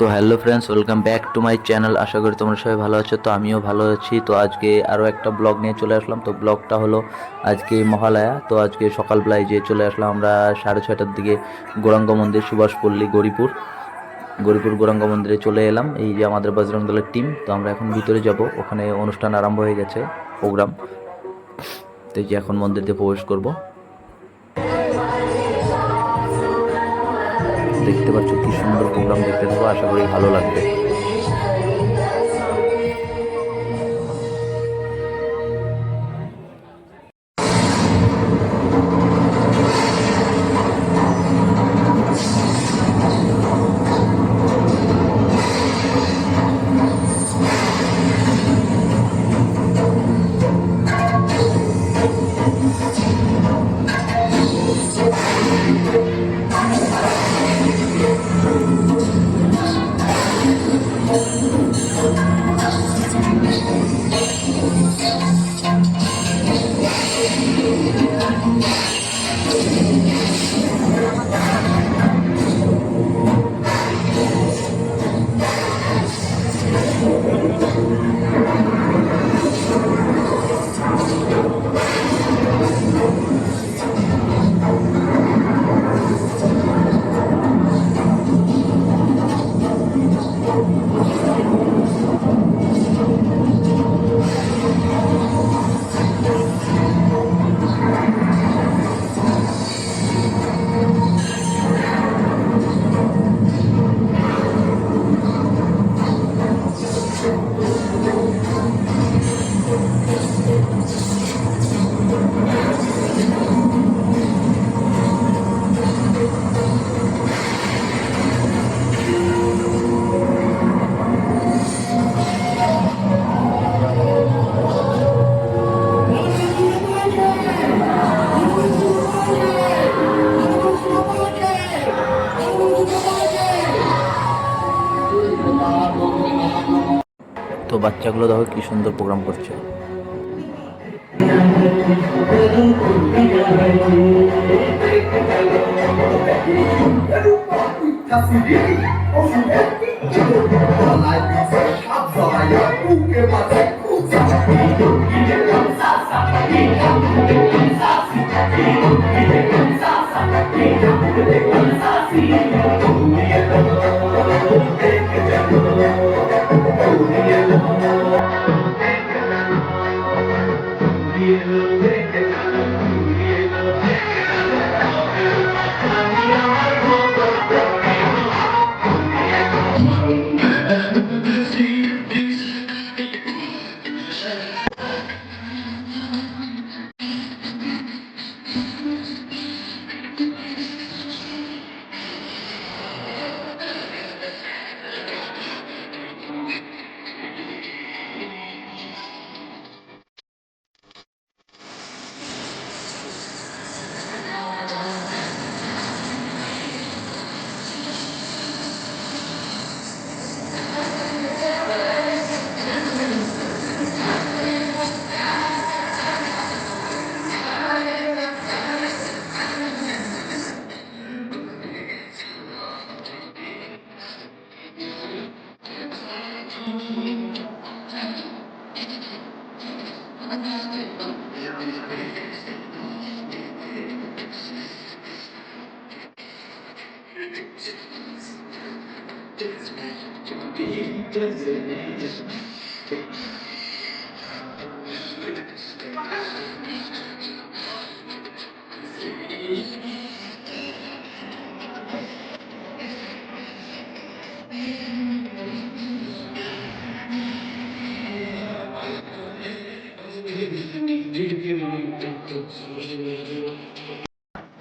তো hello friends, welcome back to my channel. আশা করি তোমরা সবাই ভালো আছো, তো আমিও ভালো আছি। তো আজকে আরও একটা ব্লগ নিয়ে চলে আসলাম। তো ব্লগটা হলো আজকে মহালয়া। তো আজকে সকালবেলায় যে চলে আসলাম আমরা সাড়ে ছয়টার দিকে গৌরাঙ্গ মন্দির, সুভাষপল্লী, গৌরীপুর। গৌরীপুর গৌরাঙ্গ মন্দিরে চলে এলাম। এই যে আমাদের বজরং দলের টিম, তো আমরা এখন ভিতরে যাব। ওখানে অনুষ্ঠান আরম্ভ হয়ে গেছে, প্রোগ্রাম। তো এই যে এখন মন্দির দিয়ে প্রবেশ করব। দেখতে পাচ্ছ কি সুন্দর প্রোগ্রাম দেখতে থাকো। আশা করি ভালো লাগবে। Yeah. বাচ্চাগুলো দেখো কি সুন্দর প্রোগ্রাম করছে।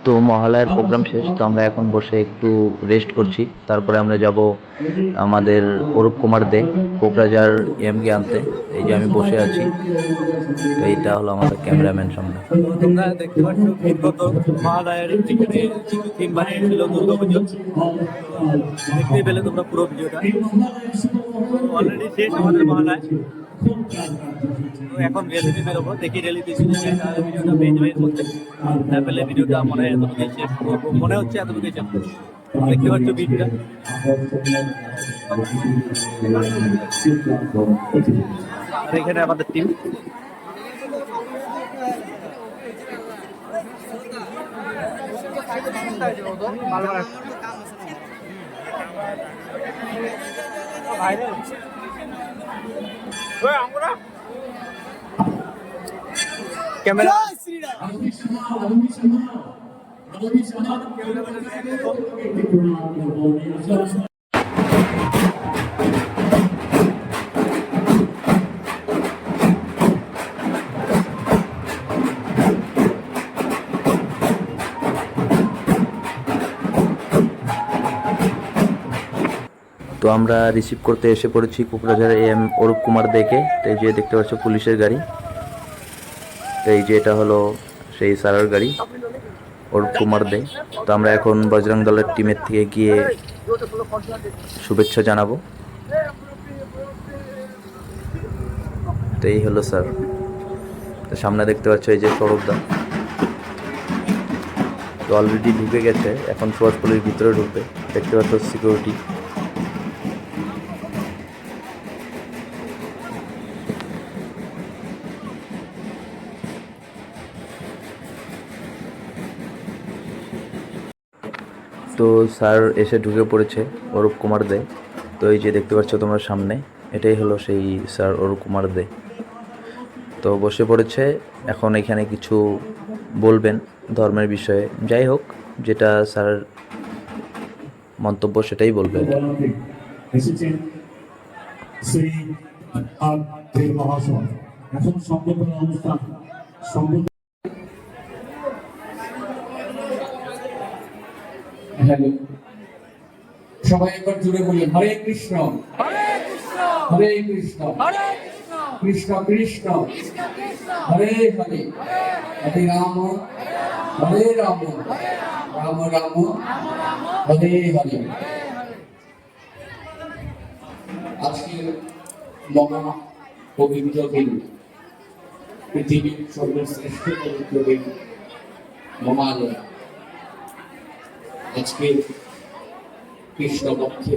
তো মহালয়ার প্রোগ্রাম শেষ, তো আমরা এখন বসে একটু রেস্ট করছি। তারপরে আমরা যাব আমাদের অরূপ কুমার দে কোকরাজার এমকে আনতে। এই যে আমি বসে আছি। এইটা হলো আমাদের ক্যামেরাম্যান সামনে। অলরেডি শেষ আমাদের এখন রেলিতে বেরোবো দেখি রেলিতে ভিডিওটা পেয়ে যাবে এর মধ্যে ভিডিওটা মনে হয় এতটুকুই শেষ করব। মনে হচ্ছে এতটুকুই শেষ করব। দেখতে পাচ্ছ বিটটা আর এখানে আমাদের টিম 왜 안 그래? कैमरा श्री राम তো আমরা রিসিভ করতে এসে পড়েছি কোকরাঝার এম অরূপ কুমার দেখে। তো এই যে দেখতে পাচ্ছ পুলিশের গাড়ি। তো এই যে এটা হলো সেই সারার গাড়ি, অরূপ কুমার দে। তো আমরা এখন বজরং দলের টিমের থেকে গিয়ে শুভেচ্ছা জানাব। তো এই হলো স্যার। তো সামনে দেখতে পাচ্ছ এই যে সৌরভদা তো অলরেডি ঢুকে গেছে, এখন সুভাষ পুলিশ ভিতরে ঢুকবে। দেখতে পাচ্ছ সিকিউরিটি তো স্যার এসে ঢুকে পড়েছে অরূপ কুমার দে। তো এই যে দেখতে পাচ্ছ তোমার সামনে, এটাই হলো সেই স্যার অরূপ কুমার দে। তো বসে পড়েছে, এখন এখানে কিছু বলবেন ধর্মের বিষয়ে। যাই হোক, যেটা স্যার মন্তব্য সেটাই অনুষ্ঠান। হ্যালো সবাই একবার জুড়ে বলি হরে কৃষ্ণ। হরে কৃষ্ণ। কৃষ্ণ। কৃষ্ণ। হরে হরে। হরে রাম। হরে রাম। রাম। রাম। হরে হরে। আজকের মহা পবিত্র দিন। পৃথিবীর সর্বশ্রেষ্ঠ পবিত্র দিন মহালয়া। আজকে কৃষ্ণপক্ষে।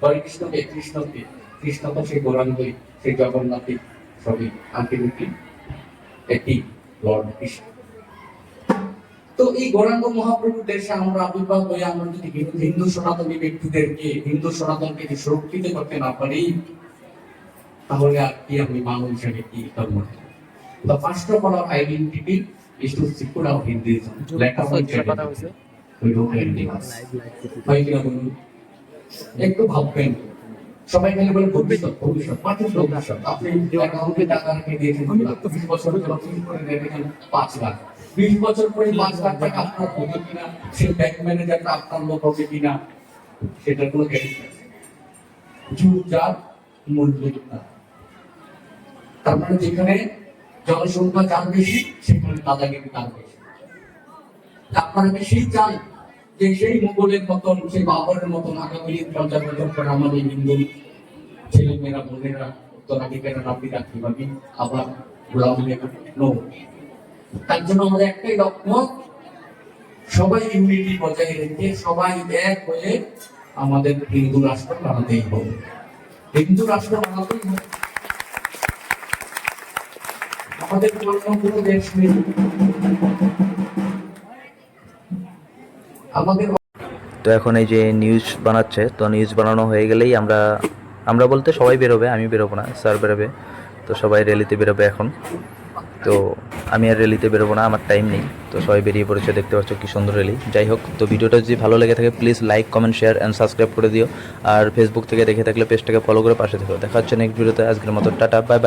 হরে কৃষ্ণকে কৃষ্ণকে কৃষ্ণ তো সেই গৌরাঙ্গই সেই জগন্নাথই সবই আলটিমেটলি লর্ড কৃষ্ণ। তো এই গৌরাঙ্গ মহাপ্রভুর দেশে আমরা আবির্ভাব হয়ে আমরা যদি হিন্দু সনাতনী ব্যক্তিদেরকে, হিন্দু সনাতনকে যদি সুরক্ষিত করতে না পারি, তাহলে আর কি আমি মানব হিসেবে কি ধর্ম The first of our identity হয় কিনা বলুন? একটু ভাববেন। সবাই মিলে বলে ভবিষ্যৎ ভবিষ্যৎ মাত্র ভবিষ্যৎ। আপনি অ্যাকাউন্টে টাকা রেখে দিয়েছেন বিশ বছর করে রেখেছেন পাঁচ লাখ। বিশ বছর পরে পাঁচ লাখ টাকা আপনার হবে কিনা সে ব্যাংক ম্যানেজারটা আপনার লোক হবে কিনা সেটার কোনো চুপচাপ মূল্য না তার মানে যেখানে জনসংখ্যা যার বেশি সেখানে দাদাগিরি তার বেশি। আপনারা বেশি চান যে সেই মোগলের মতন, সেই বাবরের মতন আগামী পর্যালোচন করে আমাদের হিন্দু ছেলেমেয়েরা, বোনেরা কীভাবে আবার তার জন্য আমাদের একটাই লক্ষ্য, সবাই ইউনিটি বজায় রেখে, সবাই এক হয়ে আমাদের হিন্দু রাষ্ট্র বানাতেই হবে। হিন্দু রাষ্ট্র বানাতেই হবে। আমাদের কোনো দেশ আমাদের তো এখন এই যে নিউজ বানাচ্ছে, তো নিউজ বানানো হয়ে গেলেই আমরা আমরা বলতে সবাই বেরোবে, আমি বেরোবো না স্যার বেরোবে। তো সবাই র্যালিতে বেরোবে এখন। তো আমি আর র্যালিতে বেরোবো না, আমার টাইম নেই। তো সবাই বেরিয়ে পড়েছে, দেখতে পাচ্ছ কি সুন্দর র্যালি যাই হোক, তো ভিডিওটা যদি ভালো লেগে থাকে please like comment share and subscribe করে দিও। আর ফেসবুক থেকে দেখে থাকলে পেজটাকে ফলো করে পাশে থেকো। দেখা হচ্ছে নেক্সট ভিডিওতে আজকের মতো, টাটা বাই